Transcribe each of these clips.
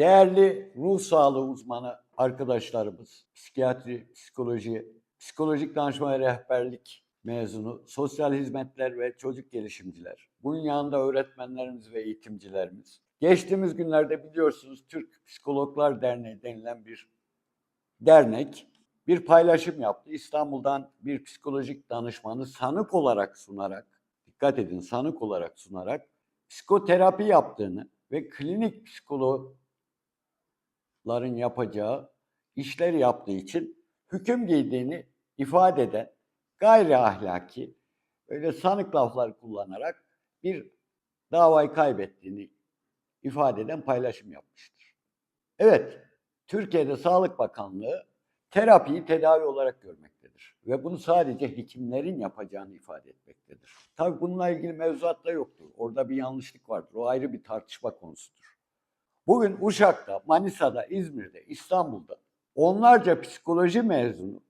değerli ruh sağlığı uzmanı arkadaşlarımız, psikiyatri, psikoloji, psikolojik danışma ve rehberlik mezunu, sosyal hizmetler ve çocuk gelişimciler, bunun yanında öğretmenlerimiz ve eğitimcilerimiz. Geçtiğimiz günlerde biliyorsunuz Türk Psikologlar Derneği denilen bir dernek bir paylaşım yaptı. İstanbul'dan bir psikolojik danışmanı sanık olarak sunarak, dikkat edin sanık olarak sunarak psikoterapi yaptığını ve klinik psikologların yapacağı işler yaptığı için hüküm giydiğini ifade eden gayri ahlaki öyle sanık laflar kullanarak bir davayı kaybettiğini ifade eden paylaşım yapmıştır. Evet, Türkiye'de Sağlık Bakanlığı terapiyi tedavi olarak görmektedir. Ve bunu sadece hekimlerin yapacağını ifade etmektedir. Tabii bununla ilgili mevzuat da yoktur. Orada bir yanlışlık vardır. O ayrı bir tartışma konusudur. Bugün Uşak'ta, Manisa'da, İzmir'de, İstanbul'da onlarca psikoloji mezunu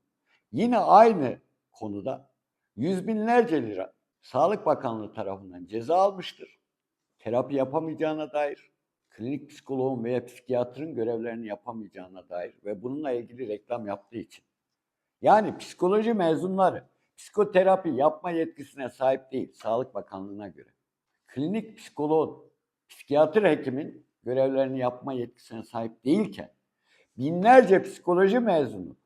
yine aynı konuda yüz binlerce lira Sağlık Bakanlığı tarafından ceza almıştır. Terapi yapamayacağına dair, klinik psikoloğun veya psikiyatrın görevlerini yapamayacağına dair ve bununla ilgili reklam yaptığı için. Yani psikoloji mezunları psikoterapi yapma yetkisine sahip değil Sağlık Bakanlığı'na göre. Klinik psikoloğun, psikiyatr hekimin görevlerini yapma yetkisine sahip değilken binlerce psikoloji mezunu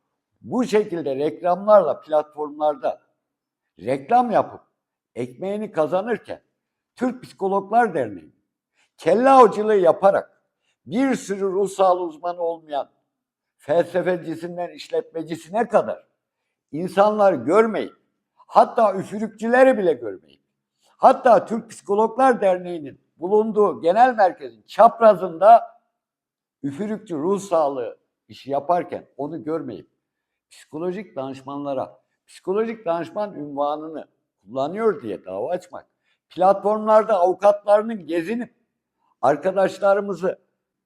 bu şekilde reklamlarla platformlarda reklam yapıp ekmeğini kazanırken Türk Psikologlar Derneği kelle avcılığı yaparak bir sürü ruh sağlığı uzmanı olmayan felsefecisinden işletmecisine kadar insanlar görmeyin. Hatta üfürükçüleri bile görmeyin. Hatta Türk Psikologlar Derneği'nin bulunduğu genel merkezin çaprazında üfürükçü ruh sağlığı işi yaparken onu görmeyip psikolojik danışmanlara psikolojik danışman ünvanını kullanıyor diye dava açmak, platformlarda avukatlarının gezinip arkadaşlarımızı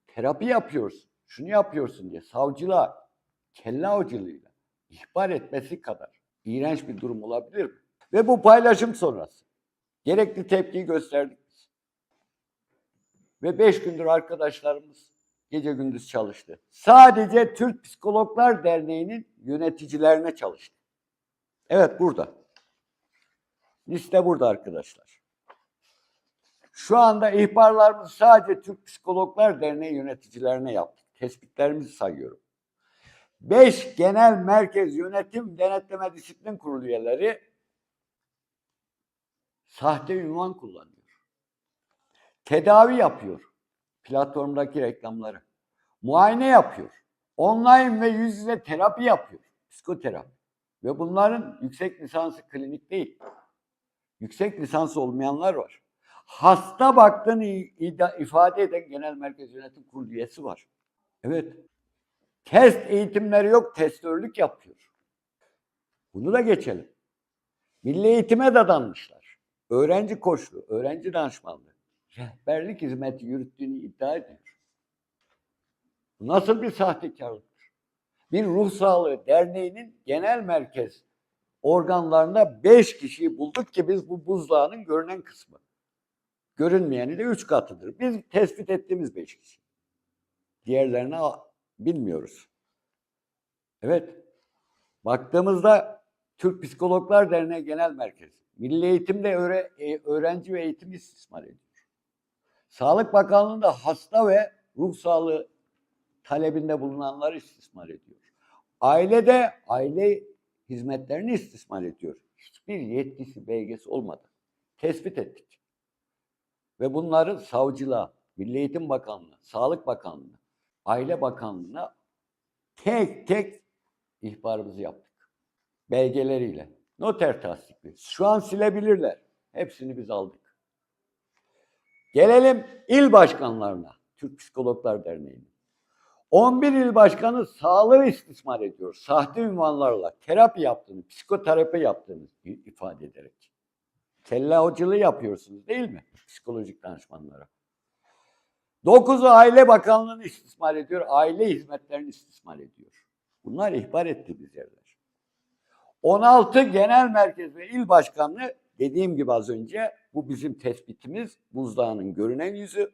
terapi yapıyorsun, şunu yapıyorsun diye savcılığa kelle avcılığıyla ihbar etmesi kadar iğrenç bir durum olabilir mi? Ve bu paylaşım sonrası gerekli tepkiyi gösterdik. Ve beş gündür arkadaşlarımız gece gündüz çalıştı. Sadece Türk Psikologlar Derneği'nin yöneticilerine çalıştı. Evet burada. Liste burada arkadaşlar. Şu anda ihbarlarımızı sadece Türk Psikologlar Derneği yöneticilerine yaptık. Tespitlerimizi sayıyorum. 5 genel merkez yönetim denetleme disiplin kurulu üyeleri sahte ünvan kullanıyor. Tedavi yapıyor platformdaki reklamları. Muayene yapıyor. Online ve yüz yüze terapi yapıyor. Psikoterapi. Ve bunların yüksek lisansı klinik değil. Yüksek lisans olmayanlar var. Hasta baktığını ifade eden genel merkez yönetim kurulu üyesi var. Evet. Test eğitimleri yok, testörlük yapıyor. Bunu da geçelim. Milli eğitime dadanmışlar. Öğrenci koçluğu, öğrenci danışmanlığı, rehberlik hizmeti yürüttüğünü iddia ediyor. Nasıl bir sahtekarlıktır? Bir ruh sağlığı derneğinin genel merkez organlarında beş kişiyi bulduk ki biz bu buzdağının görünen kısmı. Görünmeyeni de üç katıdır. Biz tespit ettiğimiz beş kişi. Diğerlerini bilmiyoruz. Evet. Baktığımızda Türk Psikologlar Derneği Genel Merkezi. Milli Eğitimde e, öğrenci ve eğitim istismar ediyor. Sağlık Bakanlığı'nda hasta ve ruh sağlığı talebinde bulunanları istismar ediyor. Ailede aile hizmetlerini istismar ediyor. Hiçbir yetkisi, belgesi olmadı. Tespit ettik. Ve bunları savcılığa, Milli Eğitim Bakanlığı, Sağlık Bakanlığı, Aile Bakanlığı'na tek tek ihbarımızı yaptık. Belgeleriyle. Noter tasdikli. Şu an silebilirler. Hepsini biz aldık. Gelelim il başkanlarına. Türk Psikologlar Derneği'nin. 11 il başkanı sağlığı istismar ediyor. Sahte ünvanlarla terapi yaptığını, psikoterapi yaptığını ifade ederek. Kelle avcılığı yapıyorsunuz değil mi? Psikolojik danışmanlara. 9'u Aile Bakanlığı'nı istismar ediyor. Aile hizmetlerini istismar ediyor. Bunlar ihbar ettiğimiz yerler. 16 genel merkez ve il başkanlığı dediğim gibi az önce bu bizim tespitimiz buzdağının görünen yüzü.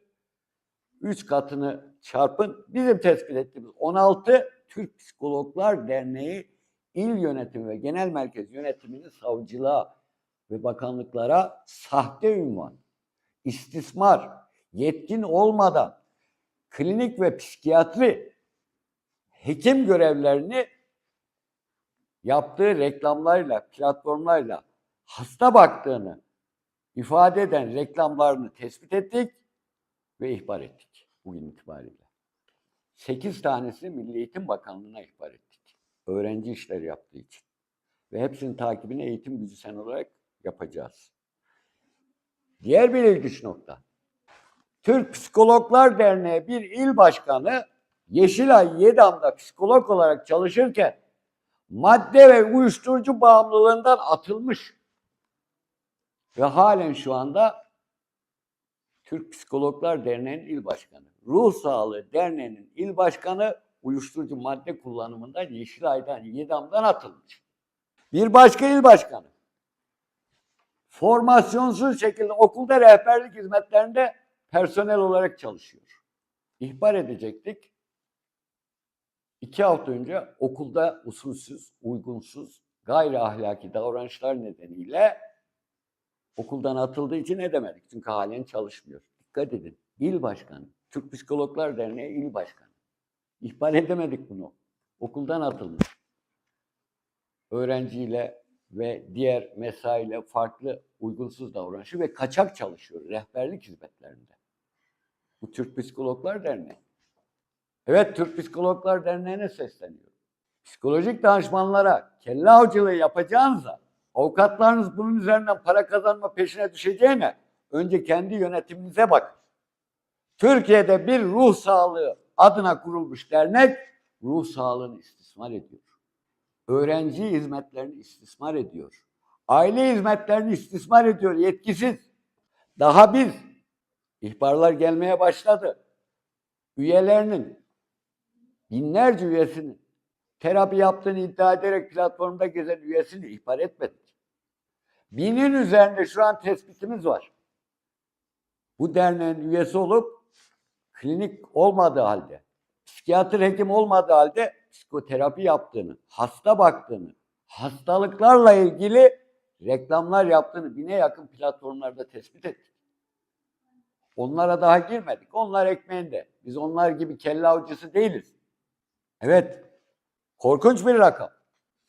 3 katını çarpın. Bizim tespit ettiğimiz 16 Türk Psikologlar Derneği il yönetimi ve genel merkez yönetimini savcılığa ve bakanlıklara sahte ünvan, istismar, yetkin olmadan klinik ve psikiyatri hekim görevlerini yaptığı reklamlarla, platformlarla hasta baktığını ifade eden reklamlarını tespit ettik ve ihbar ettik bugün itibariyle. 8 tanesi Milli Eğitim Bakanlığı'na ihbar ettik. Öğrenci işleri yaptığı için. Ve hepsinin takibini eğitim gücü sen olarak yapacağız. Diğer bir ilginç nokta. Türk Psikologlar Derneği bir il başkanı Yeşilay Yedam'da psikolog olarak çalışırken madde ve uyuşturucu bağımlılığından atılmış. Ve halen şu anda Türk Psikologlar Derneği'nin il başkanı. Ruh Sağlığı Derneği'nin il başkanı uyuşturucu madde kullanımından Yeşilay'dan, Yedam'dan atılmış. Bir başka il başkanı. Formasyonsuz şekilde okulda rehberlik hizmetlerinde personel olarak çalışıyor. İhbar edecektik. İki hafta önce okulda usulsüz, uygunsuz, gayri ahlaki davranışlar nedeniyle okuldan atıldığı için edemedik. Çünkü halen çalışmıyor. Dikkat edin. İl başkanı, Türk Psikologlar Derneği il başkanı. İhbar edemedik bunu. Okuldan atılmış. Öğrenciyle ve diğer mesaiyle farklı uygunsuz davranışı ve kaçak çalışıyor rehberlik hizmetlerinde. Bu Türk Psikologlar Derneği. Evet Türk Psikologlar Derneği'ne sesleniyorum. Psikolojik danışmanlara kelle avcılığı yapacağınıza avukatlarınız bunun üzerinden para kazanma peşine düşeceğine önce kendi yönetiminize bakın. Türkiye'de bir ruh sağlığı adına kurulmuş dernek ruh sağlığını istismar ediyor. Öğrenci hizmetlerini istismar ediyor. Aile hizmetlerini istismar ediyor yetkisiz. Daha biz ihbarlar gelmeye başladı. Üyelerinin binlerce üyesinin terapi yaptığını iddia ederek platformda gezen üyesini ihbar etmedik. Binin üzerinde şu an tespitimiz var. Bu derneğin üyesi olup klinik olmadığı halde, psikiyatr hekim olmadığı halde psikoterapi yaptığını, hasta baktığını, hastalıklarla ilgili reklamlar yaptığını bine yakın platformlarda tespit ettik. Onlara daha girmedik. Onlar ekmeğinde. Biz onlar gibi kelle avcısı değiliz. Evet, korkunç bir rakam.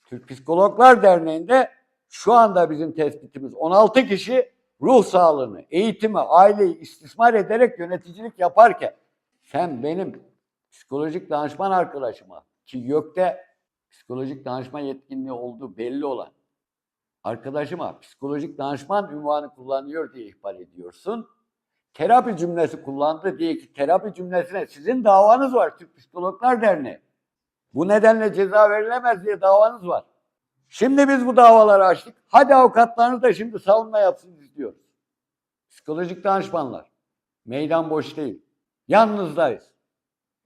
Türk Psikologlar Derneği'nde şu anda bizim tespitimiz 16 kişi ruh sağlığını, eğitimi, aileyi istismar ederek yöneticilik yaparken sen benim psikolojik danışman arkadaşıma ki YÖK'te psikolojik danışman yetkinliği olduğu belli olan arkadaşıma psikolojik danışman ünvanı kullanıyor diye ihbar ediyorsun. Terapi cümlesi kullandı diye ki terapi cümlesine sizin davanız var Türk Psikologlar Derneği. Bu nedenle ceza verilemez diye davanız var. Şimdi biz bu davaları açtık. Hadi avukatlarınız da şimdi savunma yapsın istiyoruz. Psikolojik danışmanlar. Meydan boş değil. Yalnızdayız.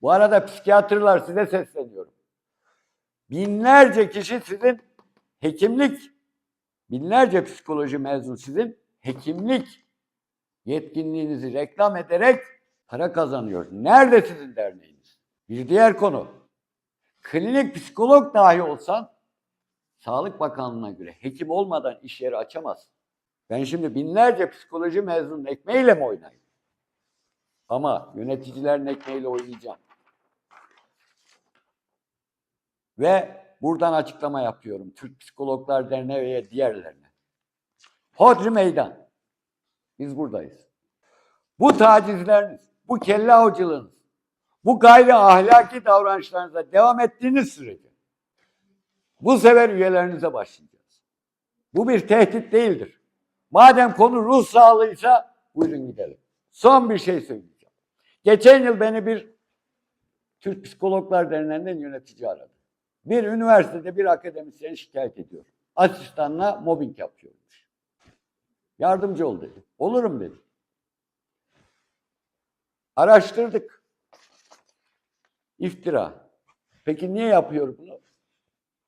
Bu arada psikiyatrlar size sesleniyorum. Binlerce kişi sizin hekimlik, binlerce psikoloji mezun sizin hekimlik yetkinliğinizi reklam ederek para kazanıyor. Nerede sizin derneğiniz? Bir diğer konu. Klinik psikolog dahi olsan Sağlık Bakanlığı'na göre hekim olmadan iş yeri açamazsın. Ben şimdi binlerce psikoloji mezunun ekmeğiyle mi oynayayım? Ama yöneticilerin ekmeğiyle oynayacağım. Ve buradan açıklama yapıyorum Türk Psikologlar Derneği ve diğerlerine. Hodri meydan. Biz buradayız. Bu tacizleriniz, bu kelle avcılığınız, bu gayri ahlaki davranışlarınıza devam ettiğiniz sürece bu sefer üyelerinize başlayacağız. Bu bir tehdit değildir. Madem konu ruh sağlığıysa buyurun gidelim. Son bir şey söyleyeceğim. Geçen yıl beni bir Türk Psikologlar Derneği'nden yönetici aradı. Bir üniversitede bir akademisyen şikayet ediyor. Asistanla mobbing yapıyormuş. Yardımcı ol dedi. Olurum dedi. Araştırdık. İftira. Peki niye yapıyor bunu?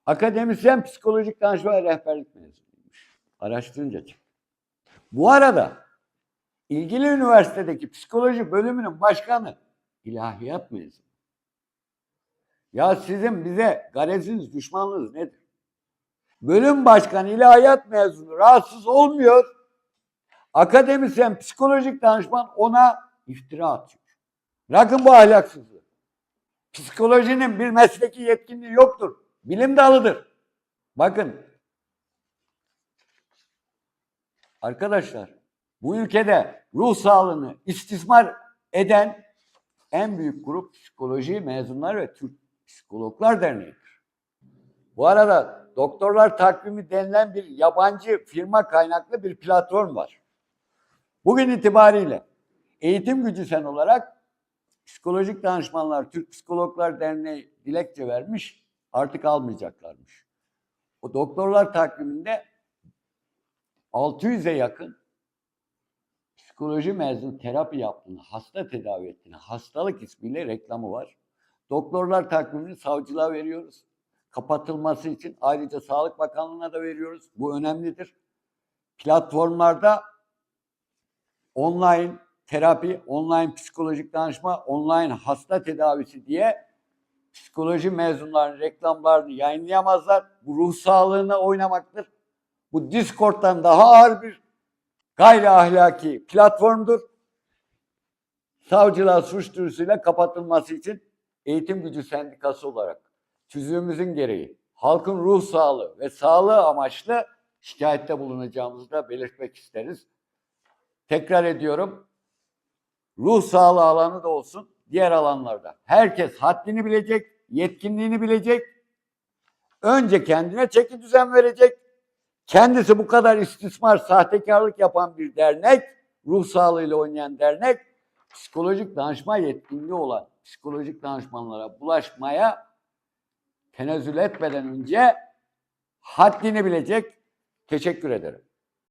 Akademisyen psikolojik danışma ve rehberlik mezunuymuş. Araştırınca çıktı. Bu arada ilgili üniversitedeki psikoloji bölümünün başkanı ilahiyat mezunu. Ya sizin bize gareziniz, düşmanlığınız nedir? Bölüm başkanı ilahiyat mezunu rahatsız olmuyor. Akademisyen, psikolojik danışman ona iftira atıyor. Bırakın bu ahlaksızlığı. Psikolojinin bir mesleki yetkinliği yoktur. Bilim dalıdır. Bakın. Arkadaşlar bu ülkede ruh sağlığını istismar eden en büyük grup psikoloji mezunlar ve Türk Psikologlar Derneği'dir. Bu arada doktorlar takvimi denilen bir yabancı firma kaynaklı bir platform var. Bugün itibariyle eğitim gücü sen olarak psikolojik danışmanlar Türk Psikologlar Derneği dilekçe vermiş artık almayacaklarmış. O doktorlar takviminde 600'e yakın psikoloji mezunu terapi yaptığını, hasta tedavi ettiğini, hastalık ismiyle reklamı var. Doktorlar takvimini savcılığa veriyoruz. Kapatılması için ayrıca Sağlık Bakanlığı'na da veriyoruz. Bu önemlidir. Platformlarda online terapi, online psikolojik danışma, online hasta tedavisi diye psikoloji mezunlarının reklamlarını yayınlayamazlar. Bu ruh sağlığına oynamaktır. Bu Discord'dan daha ağır bir gayri ahlaki platformdur. Savcılığa suç duyurusuyla kapatılması için eğitim gücü sendikası olarak tüzüğümüzün gereği halkın ruh sağlığı ve sağlığı amaçlı şikayette bulunacağımızı da belirtmek isteriz. Tekrar ediyorum. Ruh sağlığı alanı da olsun, diğer alanlarda. Herkes haddini bilecek, yetkinliğini bilecek. Önce kendine çeki düzen verecek. Kendisi bu kadar istismar, sahtekarlık yapan bir dernek, ruh sağlığıyla oynayan dernek, psikolojik danışma yetkinliği olan psikolojik danışmanlara bulaşmaya tenezzül etmeden önce haddini bilecek. Teşekkür ederim.